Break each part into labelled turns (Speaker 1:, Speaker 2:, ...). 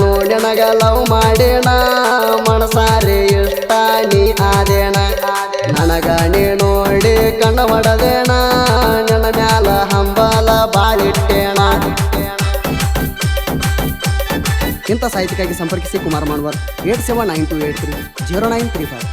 Speaker 1: ನೋಡಿನಗ love ಮಾಡೇಣ ಮನಸಾರೆ ಇಷ್ಟ ನೀ ಆದೇಣ ನನಗ ನೀ ನೋಡಿ ಕಣ್ಣ ಇಂಥ ಸಾಹಿತ್ಯಕ್ಕಾಗಿ ಸಂಪರ್ಕಿಸಿ Kumar Manvar, eight seven nine two eight three, zero nine three five.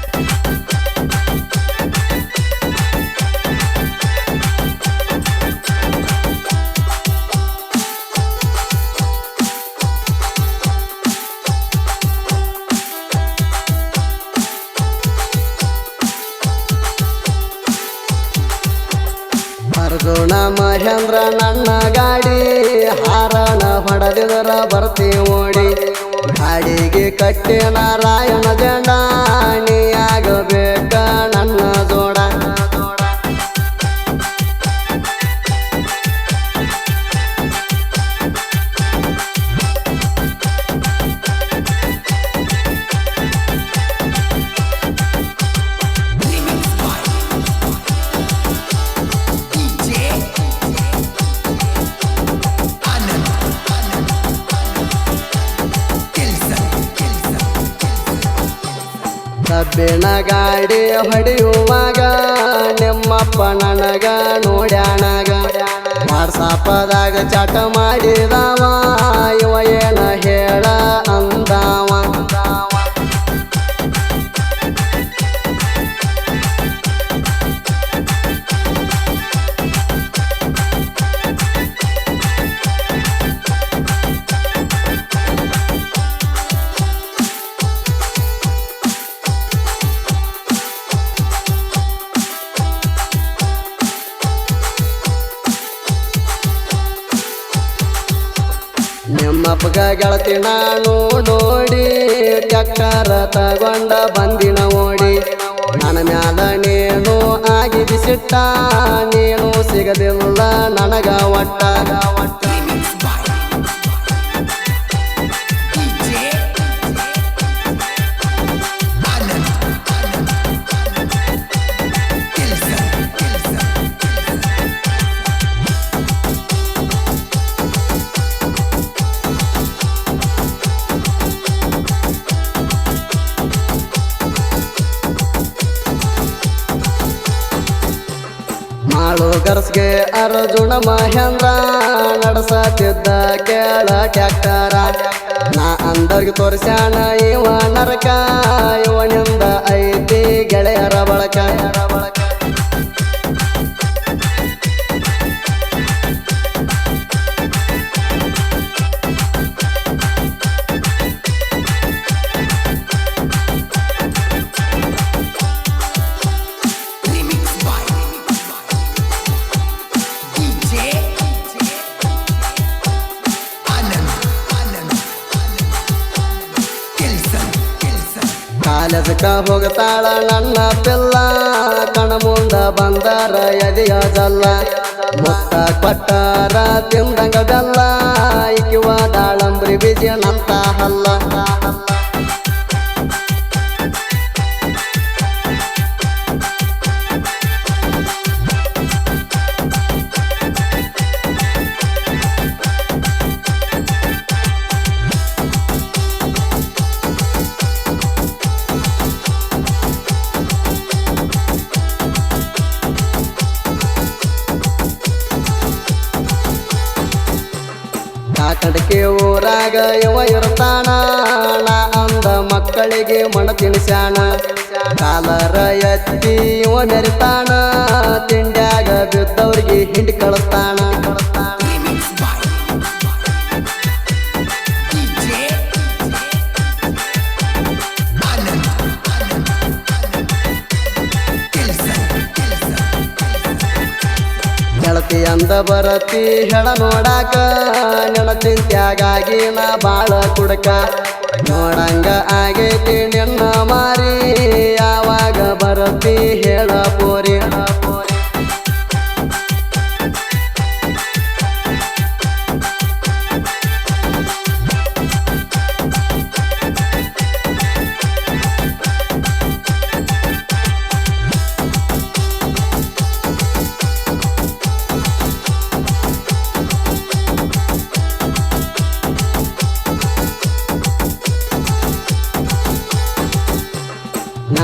Speaker 1: Mahendra ನನ್ನ ಗಾಡಿ. ಹೊಡೆದಿದರ ಬರ್ತಿ ಓಡಿ. ಗಾಡಿಗೆ ಕಟ್ಟಿ ನಾರಾಯಣ ಜಂಡ ಕಬ್ಬಿಣ ಗಾಡಿ ಹೊಡೆಯುವಾಗ ನಿಮ್ಮಪ್ಪ ನನಗ ನೋಡ್ಯಾಣಗ ಮಾಡ್ಸಾಪದಾಗ ಚಾಟ ಮಾಡಿದವ ಇವ ಏನ ನಿಮ್ಮಪ್ಪಗ ಗೆಳತಿ ನಾನು ನೋಡಿ, ಚಕ್ಕರ ತಗೊಂಡ ಬಂದಿನ ಓಡಿ ನನ್ನ ಮ್ಯಾಲ ನೀನು ಆಗಿ ಬಿಸಿಟ್ಟ ನೀನು ಸಿಗದಿಲ್ಲ, ನನಗ ಒಟ್ಟ. ಮಾಳು ಗರ್ಸ್ಗೆ ಅರ್ಜುನ ಮಹೇಂದ್ರ ನಡೆಸತಿದ್ದ ಕೇಳ ಟ್ಯಾಕ್ಟರ. ನಾ ಅಂದರ್ಗೆ ತೋರಿಸ್ಯಾಣ ಇವ ನರಕ ಇವನಿಂದ ಕಾಲೇಜಕ್ಕ ಹೋಗತಾಳ ನನ್ನ ಪಿಲ್ಲ ಕಣ ಮುಂದ ಬಂದಾರ ಎದೆಯ ಜಲ್ಲ. ಕೊಟ್ಟಾರ ತಿಂದಂಗ ಬೆಲ್ಲ. ಇಕ್ಕಿವ ದಾಳಂಬ್ರಿ ಬೀಜ ನಂತ ಹಲ್ಲ. ಕಾಕಡಕ್ಕೆ ಊರಾಗ ಇವ ಇರ್ತಾನ. ಅಂದ ಮಕ್ಕಳಿಗೆ ಮಣ ತಿನ್ಸ್ಯಾನ. ಕಾಲರ ಎತ್ತಿ ಇವ ಮೆರಿತಾನ. ತಿಂಡ್ಯಾಗ ಬಿದ್ದವ್ರಿಗೆ ಹಿಂಡಿ ಕಳಿಸ್ತಾನ. ಅಂದ ಬರತಿ ಹೇಳ ನೋಡಾಕ. ಚಿಂತ್ಯಾಗಾಗಿ ನಾ ಬಾಳ ಕುಡಕ. ನೋಡಂಗ ಆಗೈತಿ ನಿನ್ನ ಮಾರಿ. ಯಾವಾಗ ಬರತಿ ಹೇಳ ಪೋರಿ.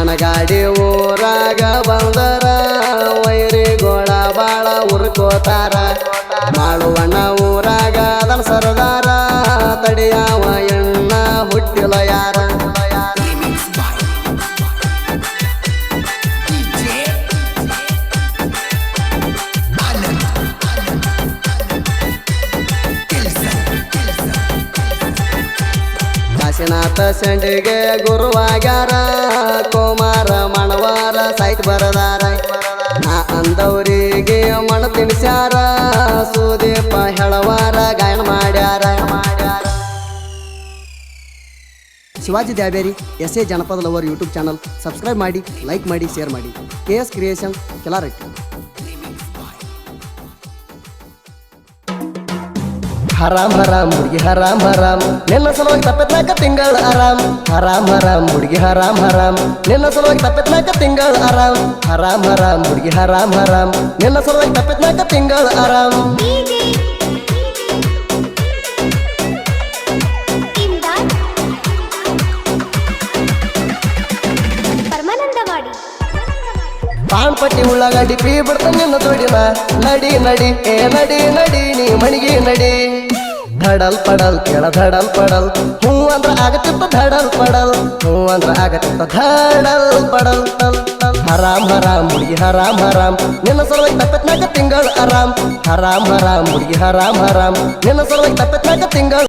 Speaker 1: ನನ್ನ ಗಾಡಿ ಊರಾಗ ಬಂದರ ವೈರಿಗೋಳ ಬಾಳ ಉರ್ಕೋತಾರ. ಮಾಡುವಣ್ಣ ಊರಾಗ ಅದನ್ ಸರದಾರ ತಡಿಯಾವ ಕಾಶಿನಾಥ ಸಂಡಿಗೆ ಗುರುವಾಗ್ಯಾರ, ಕುಮಾರ ಮಣವಾರ ಸೈತ್ ಬರದಾರ. ನಾ ಅಂದವರಿಗೆ ಮಣ ತಿನ್ಸ್ಯಾರ, ಸುದೀಪ ಹೆಳವಾರ ಗಾಯನ ಮಾಡ್ಯಾರ. ಶಿವಾಜಿ ದ್ಯಾಬೇರಿ ಎಸ್ ಎ ಜನಪದ ಲವರ್ ಯೂಟ್ಯೂಬ್ ಚಾನಲ್. ಸಬ್ಸ್ಕ್ರೈಬ್ ಮಾಡಿ, ಲೈಕ್ ಮಾಡಿ, ಶೇರ್ ಮಾಡಿ. ಕೆ ಎಸ್ ಕ್ರಿಯೇಷನ್, ಕೆಲಾರೆಟ್ಟಿ. ಹರಾಮ್ ಹರಾಮ್, ಹುಡುಗಿ ಹರಾಮ್ ಹರಾಮ್. ನಿನ್ನ ಸಲುವಾಗಿ ತಪ್ಪತ್ನಾಕ ತಿಂಗಳ ಆರಾಮ್. ಹರಾಮ್ ಹರಾಮ್, ಹುಡುಗಿ ಹರಾಮ್ ಹರಾಮ್. ನಿನ್ನ ಸಲುವಾಗಿ ತಪ್ಪತ್ನಾಕ ತಿಂಗಳ ಆರಾಮ್. ಹರಾಮ್ ಹರಾಮ್, ಹುಡುಗಿ ಹರಾಮ್ ಹರಾಮ್. ನಿನ್ನ ಸಲುವಾಗಿ ತಪ್ಪತ್ನಾಕ ತಿಂಗಳ ಆರಾಮ್. ಪಾಣ್ಪಟ್ಟಿ ಉಳ್ಳಾಗಡ್ಡಿ ಪೀ ಬಿಡ್ತ ನಿನ್ನ ತೋಡಿನ ನಡಿ ನಡಿ, ಏ, ನಡಿ ನಡಿ, ನೀ ಮಣಿಗೆ ನಡಿ. ಧಡಲ್ ಪಡಲ್, ಕೆಳ ಧಡಲ್ ಪಡಲ್. ಹೂ ಅಂದ್ರ ಆಗತ್ತಿತ್ತ ಧಡಲ್ ಪಡಲ್. ಹೂ ಅಂದ್ರ ಆಗತ್ತಿತ್ತ ಧಡಲ್ ಪಡಲ್. ಹರಾಮ್ ಹರಾಮ್, ಹುಡುಗಿ ಹರಾಮ್ ಹರಾಮ್. ನಿನ್ನ ಸಲುವಾಗಿ ತಪ್ಪತ್ನಾಕ ತಿಂಗಳ ಆರಾಮ್. ಹರಾಮ್ ಹರಾಮ್, ಹುಡುಗಿ ಹರಾಮ್ ಹರಾಮ್. ನಿನ್ನ ಸಲುವಾಗಿ ತಪ್ಪತ್ನಾಕ ತಿಂಗಳ